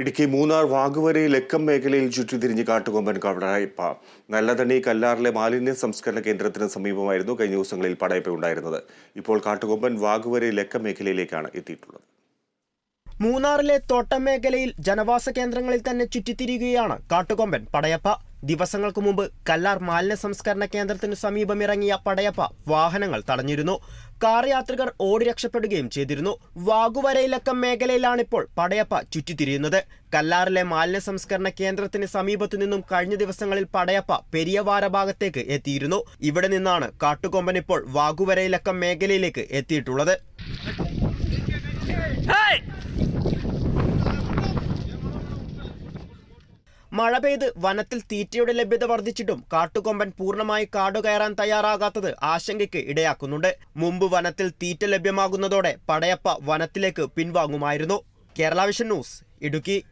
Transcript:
ഇടുക്കി മൂന്നാർ വാഗുവരെ ലക്കം മേഖലയിൽ ചുറ്റിത്തിരിഞ്ഞ് കാട്ടുകൊമ്പൻ പടയപ്പ നല്ലതണ്ണി കല്ലാറിലെ മാലിന്യ സംസ്കരണ കേന്ദ്രത്തിന് സമീപമായിരുന്നു കഴിഞ്ഞ ദിവസങ്ങളിൽ പടയപ്പ ഉണ്ടായിരുന്നത്. ഇപ്പോൾ കാട്ടുകൊമ്പൻ വാഗുവരെ ലക്കം മേഖലയിലേക്കാണ് എത്തിയിട്ടുള്ളത്. മൂന്നാറിലെ തോട്ടം മേഖലയിൽ ജനവാസ കേന്ദ്രങ്ങളിൽ തന്നെ ചുറ്റിത്തിരിയുകയാണ് കാട്ടുകൊമ്പൻ പടയപ്പ. ദിവസങ്ങൾക്ക് മുമ്പ് കല്ലാർ മാലിന്യ സംസ്കരണ കേന്ദ്രത്തിനു സമീപം ഇറങ്ങിയ പടയപ്പ വാഹനങ്ങൾ തടഞ്ഞിരുന്നു. കാർ യാത്രികർ ഓടി രക്ഷപ്പെടുകയും ചെയ്തിരുന്നു. വാഗുവരയിലക്കം മേഖലയിലാണിപ്പോൾ പടയപ്പ ചുറ്റിത്തിരിയുന്നത്. കല്ലാറിലെ മാലിന്യ സംസ്കരണ കേന്ദ്രത്തിന് സമീപത്തു നിന്നും കഴിഞ്ഞ ദിവസങ്ങളിൽ പടയപ്പ പെരിയവാര ഭാഗത്തേക്ക് എത്തിയിരുന്നു. ഇവിടെ നിന്നാണ് കാട്ടുകൊമ്പൻ ഇപ്പോൾ വാഗുവരയിലക്കം മേഖലയിലേക്ക് എത്തിയിട്ടുള്ളത്. മഴ പെയ്ത് വനത്തിൽ തീറ്റയുടെ ലഭ്യത വർദ്ധിച്ചിട്ടും കാട്ടുകൊമ്പൻ പൂർണമായി കാടുകയറാൻ തയ്യാറാകാത്തത് ആശങ്കയ്ക്ക് ഇടയാക്കുന്നുണ്ട്. മുമ്പ് വനത്തിൽ തീറ്റ ലഭ്യമാകുന്നതോടെ പടയപ്പ വനത്തിലേക്ക് പിൻവാങ്ങുമായിരുന്നു. Kerala vision news Idukki.